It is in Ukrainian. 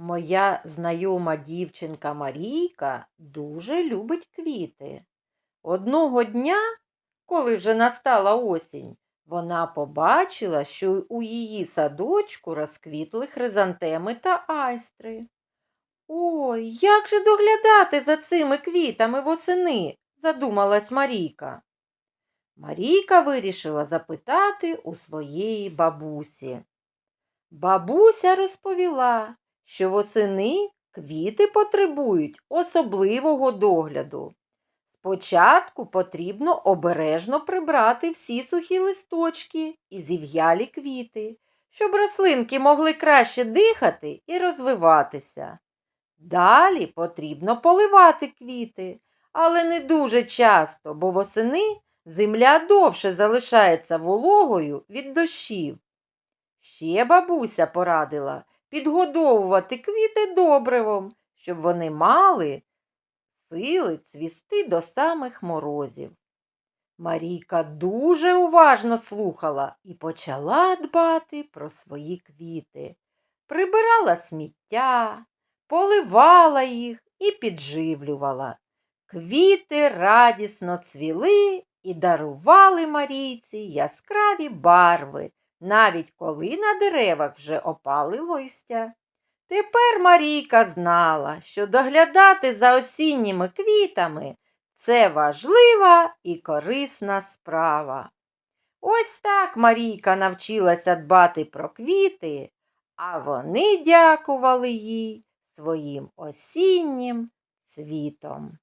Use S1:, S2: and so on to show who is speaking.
S1: Моя знайома дівчинка Марійка дуже любить квіти. Одного дня, коли вже настала осінь, вона побачила, що у її садочку розквітли хризантеми та айстри. Ой, як же доглядати за цими квітами восени? задумалась Марійка. Марійка вирішила запитати у своєї бабусі. Бабуся розповіла, що восени квіти потребують особливого догляду. Спочатку потрібно обережно прибрати всі сухі листочки і зів'ялі квіти, щоб рослинки могли краще дихати і розвиватися. Далі потрібно поливати квіти, але не дуже часто, бо восени земля довше залишається вологою від дощів. Ще бабуся порадила підгодовувати квіти добривом, щоб вони мали сили цвісти до самих морозів. Марійка дуже уважно слухала і почала дбати про свої квіти. Прибирала сміття, поливала їх і підживлювала. Квіти радісно цвіли і дарували Марійці яскраві барви, навіть коли на деревах вже опали листя. Тепер Марійка знала, що доглядати за осінніми квітами це важлива і корисна справа. Ось так Марійка навчилася дбати про квіти, а вони дякували їй своїм осіннім цвітом.